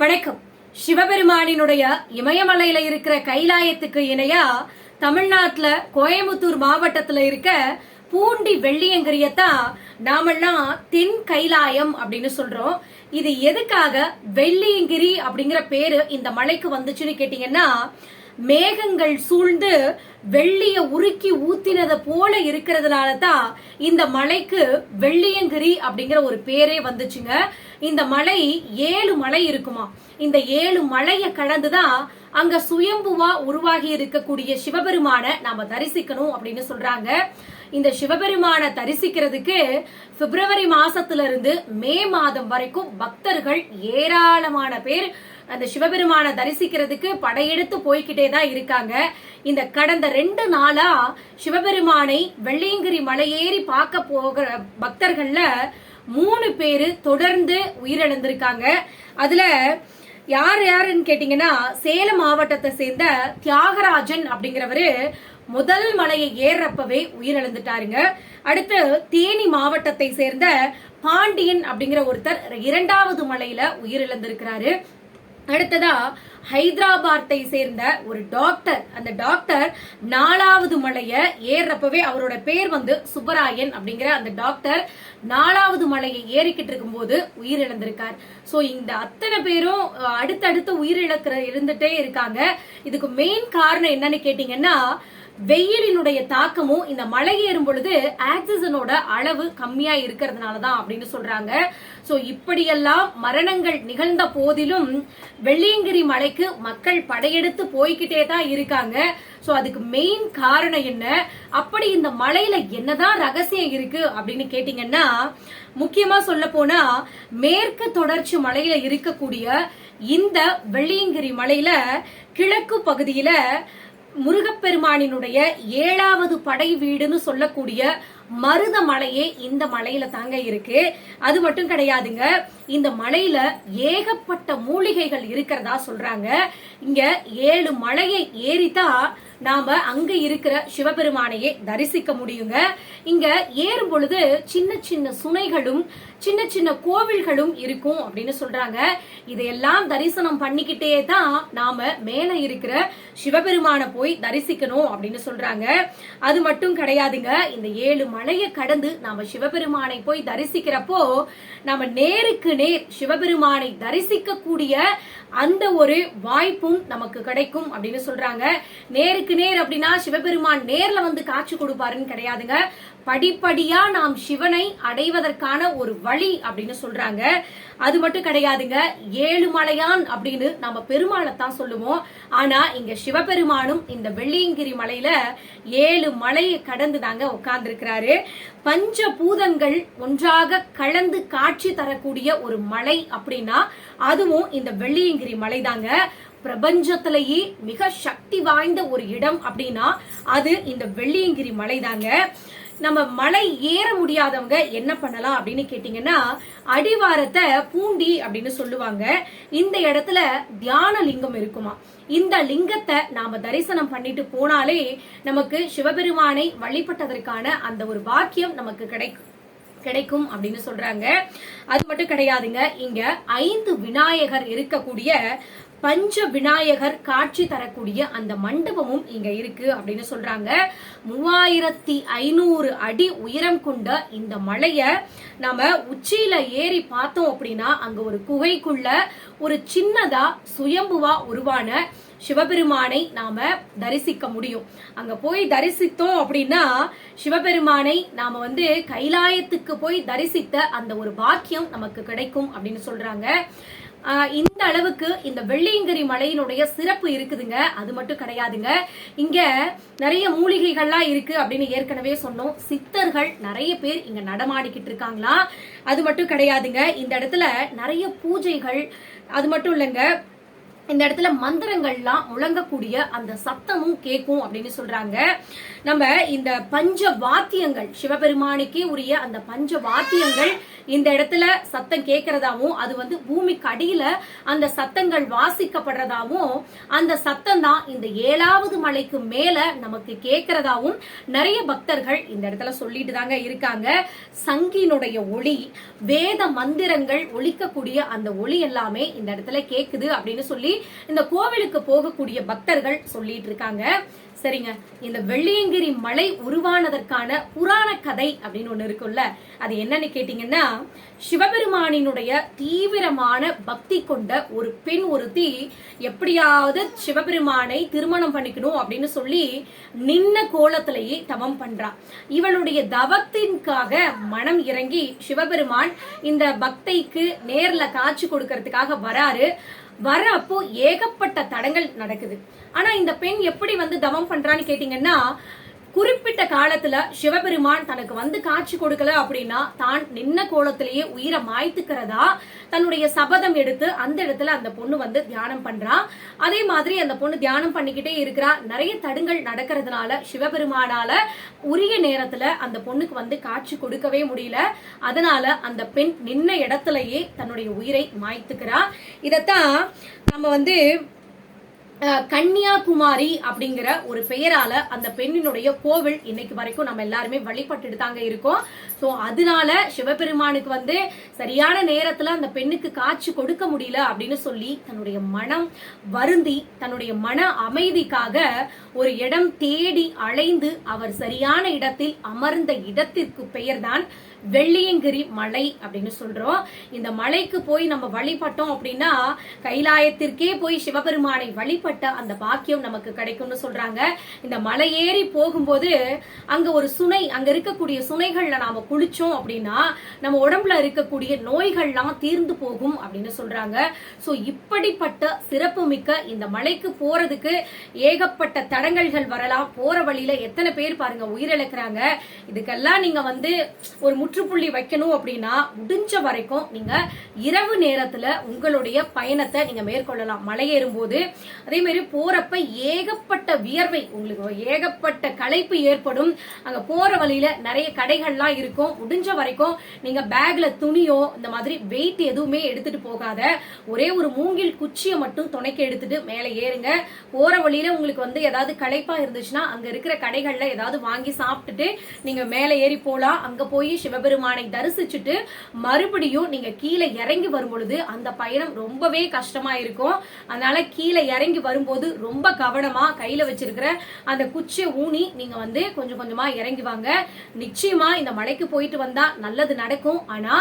வணக்கம். சிவபெருமானினுடைய இமயமலையில இருக்கிற கைலாயத்துக்கு இணையா தமிழ்நாட்டுல கோயம்புத்தூர் மாவட்டத்துல இருக்க பூண்டி வெள்ளியங்கிரியத்தான் நாமெல்லாம் தென் கைலாயம் அப்படின்னு சொல்றோம். இது எதுக்காக வெள்ளியங்கிரி அப்படிங்கிற பேரு இந்த மலைக்கு வந்துச்சுன்னு கேட்டீங்கன்னா மேகங்கள் சூழ்ந்து வெள்ளிய உருக்கி ஊத்தினத போல இருக்கிறதுனால தான் இந்த மலைக்கு வெள்ளியங்கிரி அப்படிங்கிற ஒரு பேரே வந்துச்சுங்க. இந்த மலை ஏழு மலை இருக்குமா? இந்த ஏழு மலையை கடந்துதான் அங்க சுயம்புவா உருவாகி இருக்கக்கூடிய சிவபெருமான நாம தரிசிக்கணும் அப்படின்னு சொல்றாங்க. இந்த சிவபெருமான தரிசிக்கிறதுக்கு பிப்ரவரி மாசத்துல இருந்து மே மாதம் வரைக்கும் பக்தர்கள் ஏராளமான பேர் அந்த சிவபெருமான தரிசிக்கிறதுக்கு படையெடுத்து போய்கிட்டே தான் இருக்காங்க. இந்த கடந்த ரெண்டு நாளா சிவபெருமானை வெள்ளையங்கிரி மலையேறி பார்க்க போகிற பக்தர்கள்ல மூணு பேரு தொடர்ந்து உயிரிழந்திருக்காங்க. அதுல யார் யாருன்னு கேட்டீங்கன்னா சேலம் மாவட்டத்தை சேர்ந்த தியாகராஜன் அப்படிங்கிறவரு முதல் மலையை ஏறப்பவே உயிரிழந்துட்டாருங்க. அடுத்து தேனி மாவட்டத்தை சேர்ந்த பாண்டியன் அப்படிங்கிற ஒருத்தர் இரண்டாவது மலையில உயிரிழந்திருக்கிறாரு. அடுத்ததா ஹைதராபாத்தை சேர்ந்த ஒரு டாக்டர். அந்த டாக்டர் நாலாவது மலைய ஏறப்பவே அவரோட பேர் வந்து சுப்பராயன் அப்படிங்கிற அந்த டாக்டர் நாலாவது மலையை ஏறிக்கிட்டு இருக்கும்போது உயிரிழந்திருக்கார். சோ இந்த அத்தனை பேரும் அடுத்தடுத்து உயிரிழக்கிற இருந்துட்டே இருக்காங்க. இதுக்கு மெயின் காரணம் என்னன்னு கேட்டீங்கன்னா வெயிலினுடைய தாக்கமும் இந்த மழை ஏறும் பொழுது ஆக்சிஜனோட அளவு கம்மியா இருக்கிறதுனால தான் அப்படின்னு சொல்றாங்க. சோ இப்படியெல்லாம் மரணங்கள் நிகழ்ந்த போதிலும் வெள்ளியங்கிரி மலைக்கு மக்கள் படையெடுத்து போய்கிட்டே தான் இருக்காங்க. சோ அதுக்கு மெயின் காரணம் என்ன? அப்படி இந்த மலையில என்னதான் ரகசியம் இருக்கு அப்படின்னு கேட்டீங்கன்னா முக்கியமா சொல்ல போனா மேற்கு தொடர்ச்சி மலையில இருக்கக்கூடிய இந்த வெள்ளியங்கிரி மலையில கிழக்கு பகுதியில முருகப்பெருமானினுடைய ஏழாவது படை வீடுன்னு சொல்லக்கூடிய மருத மலையே இந்த மலையில தாங்க இருக்கு. அது மட்டும் கிடையாதுங்க இந்த மலையில ஏகப்பட்ட மூலிகைகள் இருக்கிறதா சொல்றாங்க. இங்க ஏழு மலையை ஏறித்தான் நாம அங்க இருக்கிற சிவபெருமானையே தரிசிக்க முடியுங்க. இங்க ஏறும் பொழுது சின்ன சின்ன சுனைகளும் சின்ன சின்ன கோவில்களும் இருக்கும் அப்படின்னு சொல்றாங்க. இதையெல்லாம் தரிசனம் பண்ணிக்கிட்டே தான் நாம மேல இருக்கிற சிவபெருமானை போய் தரிசிக்கணும் அப்படின்னு சொல்றாங்க. அது மட்டும் கிடையாதுங்க. இந்த ஏழு மலையை கடந்து நாம சிவபெருமானை போய் தரிசிக்கிறப்போ நாம நேருக்கு நேர் சிவபெருமானை தரிசிக்கக்கூடிய அந்த ஒரு வாய்ப்பும் நமக்கு கிடைக்கும் அப்படின்னு சொல்றாங்க. நேருக்கு நேர் அப்படின்னா சிவபெருமான் நேர்ல வந்து காட்சி கொடுப்பாருன்னு கிடையாதுங்க. படிப்படியா நாம் சிவனை அடைவதற்கான ஒரு வழி அப்படின்னு சொல்றாங்க. அது மட்டும் கிடையாதுங்க. ஏழு மலையான் அப்படின்னு நம்ம பெருமாளை தான் சொல்லுவோம். ஆனா இங்க சிவபெருமானும் இந்த வெள்ளியங்கிரி மலையில ஏழு மலையை கடந்து தாங்க உட்கார்ந்துருக்கிறாரு. பஞ்ச பூதங்கள் ஒன்றாக கலந்து காட்சி தரக்கூடிய ஒரு மலை அப்படின்னா அதுவும் இந்த வெள்ளியங்கிரி மலை தாங்க பிரபஞ்சத்திலேயே மிக சக்தி வாய்ந்த ஒரு இடம் அப்படின்னா அது இந்த வெள்ளியங்கிரி மலை தாங்க நம்ம மலை ஏற முடியாதவங்க என்ன பண்ணலாம் அப்படின்னு கேட்டீங்கன்னா அடிவாரத்தை பூண்டி அப்படின்னு சொல்லுவாங்க. இந்த இடத்துல தியான லிங்கம் இருக்குமா? இந்த லிங்கத்தை நாம தரிசனம் பண்ணிட்டு போனாலே நமக்கு சிவபெருமானை வழிபட்டதற்கான அந்த ஒரு பாக்கியம் நமக்கு கிடைக்கும் கிடைக்கும் அப்படின்னு சொல்றாங்க. அது மட்டும் கிடையாதுங்க. இங்க ஐந்து விநாயகர் இருக்கக்கூடிய பஞ்ச விநாயகர் காட்சி தரக்கூடிய அந்த மண்டபமும் இங்க இருக்கு அப்படின்னு சொல்றாங்க. மூவாயிரத்தி ஐநூறு அடி உயரம் கொண்ட இந்த மலைய நாம உச்சியில ஏறி பார்த்தோம் அப்படின்னா அங்க ஒரு குகைக்குள்ள ஒரு சின்னதா சுயம்புவா உருவான சிவபெருமானை நாம தரிசிக்க முடியும். அங்க போய் தரிசித்தோம் அப்படின்னா சிவபெருமானை நாம வந்து கைலாயத்துக்கு போய் தரிசித்த அந்த ஒரு பாக்கியம் நமக்கு கிடைக்கும் அப்படின்னு சொல்றாங்க. இந்த அளவுக்கு இந்த வெள்ளியங்கிரி மலையினுடைய சிறப்பு இருக்குதுங்க. அது மட்டும் கிடையாதுங்க. இங்க நிறைய மூலிகைகள்லாம் இருக்கு அப்படின்னு ஏற்கனவே சொன்னோம். சித்தர்கள் நிறைய பேர் இங்க நடமாடிக்கிட்டு இருக்காங்களா? அது மட்டும் கிடையாதுங்க. இந்த இடத்துல நிறைய பூஜைகள் அது மட்டும் இல்லைங்க. இந்த இடத்துல மந்திரங்கள்லாம் முழங்கக்கூடிய அந்த சத்தமும் கேட்கும் அப்படின்னு சொல்றாங்க. நம்ம இந்த பஞ்ச வாத்தியங்கள் சிவபெருமானுக்கே உரிய அந்த பஞ்ச வாத்தியங்கள் இந்த இடத்துல சத்தம் கேட்கறதாவும் அது வந்து பூமிக்கு அடியில அந்த சத்தங்கள் வாசிக்கப்படுறதாவும் அந்த சத்தம் தான் இந்த ஏழாவது மலைக்கு மேல நமக்கு கேட்கறதாவும் நிறைய பக்தர்கள் இந்த இடத்துல சொல்லிட்டு தாங்க இருக்காங்க. சங்கினுடைய ஒளி வேத மந்திரங்கள் ஒழிக்கக்கூடிய அந்த ஒளி எல்லாமே இந்த இடத்துல கேக்குது அப்படின்னு சொல்லி இந்த கோவிலுக்கு போகக்கூடிய பக்தர்கள் சொல்லிட்டு இருக்காங்க. சரிங்க. இந்த வெள்ளியங்கிரி மலை உருவானதற்கான புராண கதை அப்படின்னு ஒண்ணு இருக்குல்ல அது என்னன்னு கேட்டீங்கன்னா சிவபெருமானினுடைய தீவிரமான பக்தி கொண்ட ஒரு பெண் ஒருத்தி எப்படியாவது சிவபெருமானை திருமணம் பண்ணிக்கணும் அப்படின்னு சொல்லி நின்ன கோலத்திலேயே தவம் பண்றா. இவளுடைய தவத்தின்காக மனம் இறங்கி சிவபெருமான் இந்த பக்தைக்கு நேர்ல காட்சி கொடுக்கறதுக்காக வராரு. வர அப்போ ஏகப்பட்ட தடங்கள் நடக்குது. ஆனா இந்த பெண் எப்படி வந்து தவம் பண்றான்னு கேட்டீங்கன்னா குறிப்பிட்ட காலத்துல சிவபெருமான் தனக்கு வந்து காட்சி கொடுக்கல அப்படின்னா தான் நின்ன கோலத்திலேயே உயிரை மாய்த்துக்கிறதா? தன்னுடைய சபதம் எடுத்து அந்த இடத்துல அந்த பொண்ணு வந்து தியானம் பண்றா. அதே மாதிரி அந்த பொண்ணு தியானம் பண்ணிக்கிட்டே இருக்கிறா. நிறைய தடுங்கள் நடக்கிறதுனால சிவபெருமானால உரிய நேரத்துல அந்த பொண்ணுக்கு வந்து காட்சி கொடுக்கவே முடியல. அதனால அந்த பெண் நின்ன இடத்துலயே தன்னுடைய உயிரை மாய்த்துக்கிறா. இதத்தான் நம்ம வந்து கன்னியாகுமாரி அப்படிங்கிற ஒரு பெயரால அந்த பெண்ணினுடைய கோவில் இன்னைக்கு வரைக்கும் நம்ம எல்லாருமே வழிபட்டுட்டு தாங்க இருக்கோம். சோ அதனால சிவபெருமானுக்கு வந்து சரியான நேரத்துல அந்த பெண்ணுக்கு காட்சி கொடுக்க முடியல அப்படின்னு சொல்லி தன்னுடைய மனம் வருந்தி தன்னுடைய மன அமைதிக்காக ஒரு இடம் தேடி அலைந்து அவர் சரியான இடத்தில் அமர்ந்த இடத்திற்கு பெயர்தான் வெள்ளியங்கிரி மலை அப்படின்னு சொல்றோம். இந்த மலைக்கு போய் நம்ம வழிபட்டோம் அப்படின்னா கைலாயத்திற்கே போய் சிவபெருமானை வழிபட்ட அந்த பாக்கியம் நமக்கு கிடைக்கும்னு சொல்றாங்க. இந்த மலை ஏறி போகும்போது அங்க ஒரு சுனை அங்க இருக்கக்கூடிய சுனைகள்ல நாம குளிச்சோம் அப்படின்னா நம்ம உடம்புல இருக்கக்கூடிய நோய்கள்லாம் தீர்ந்து போகும் அப்படின்னு சொல்றாங்க. சோ இப்படிப்பட்ட சிறப்பு மிக்க இந்த மலைக்கு போறதுக்கு ஏகப்பட்ட தடங்கல்கள் வரலாம். போற வழியில எத்தனை பேர் பாருங்க உயிரிழக்கிறாங்க. இதுக்கெல்லாம் நீங்க வந்து ஒரு முற்றுப்புள்ளி வைக்கணும் அப்படின்னா முடிஞ்ச வரைக்கும் நீங்க இரவு நேரத்துல உங்களுடைய பயணத்தை நீங்க மேற்கொள்ளலாம். மலையேறும் போது அதே மாதிரி போறப்ப ஏகப்பட்ட வியர்வை உங்களுக்கு ஏகப்பட்ட களைப்பு ஏற்படும். அங்க போற வழியில நிறைய கடைகள்லாம் இருக்கும். முடிஞ்ச வரைக்கும் நீங்க பேக்ல துணியோ இந்த மாதிரி வெயிட் எதுவுமே எடுத்துட்டு போகாத. ஒரே ஒரு மூங்கில் குச்சியை மட்டும் துணைக்கு எடுத்துட்டு மேலே ஏறுங்க. போற வழியில உங்களுக்கு வந்து ஏதாவது களைப்பா இருந்துச்சுன்னா அங்க இருக்கிற கடைகள்ல ஏதாவது வாங்கி சாப்பிட்டுட்டு நீங்க மேலே ஏறி போலாம். அங்க போய் சிவபெருமானை தரிசிச்சுட்டு மறுபடியும் நீங்க கீழே இறங்கி வரும் பொழுது அந்த பயணம் ரொம்பவே கஷ்டமா இருக்கும். அதனால கீழே இறங்கி வரும்போது ரொம்ப கவனமா கையில வச்சிருக்கிற அந்த குச்சியை ஊனி நீங்க வந்து கொஞ்சம் கொஞ்சமா இறங்கி வாங்க. நிச்சயமா இந்த மலைக்கு போயிட்டு வந்தா நல்லது நடக்கும். ஆனா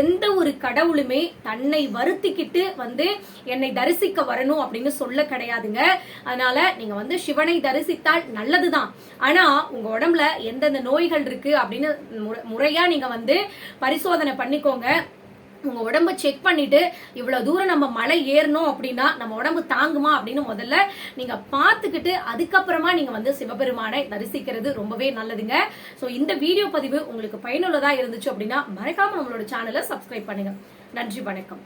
எந்த ஒரு கடவுளுமே தன்னை வருத்திக்கிட்டு வந்து என்னை தரிசிக்க வரணும் அப்படின்னு சொல்ல கிடையாதுங்க. அதனால நீங்க வந்து சிவனை தரிசித்தால் நல்லதுதான். ஆனா உங்க உடம்புல எந்தெந்த நோய்கள் இருக்கு அப்படின்னு முறையா நீங்க வந்து பரிசோதனை பண்ணிக்கோங்க. உங்க உடம்ப செக் பண்ணிட்டு இவ்வளவு தூரம் நம்ம மலை ஏறணும் அப்படின்னா நம்ம உடம்பு தாங்குமா அப்படின்னு முதல்ல நீங்க பார்த்துக்கிட்டு அதுக்கப்புறமா நீங்க வந்து சிவபெருமானை தரிசிக்கிறது ரொம்பவே நல்லதுங்க. சோ இந்த வீடியோ பதிவு உங்களுக்கு பயனுள்ளதா இருந்துச்சு அப்படின்னா மறக்காம நம்மளோட சேனலை சப்ஸ்கிரைப் பண்ணுங்க. நன்றி வணக்கம்.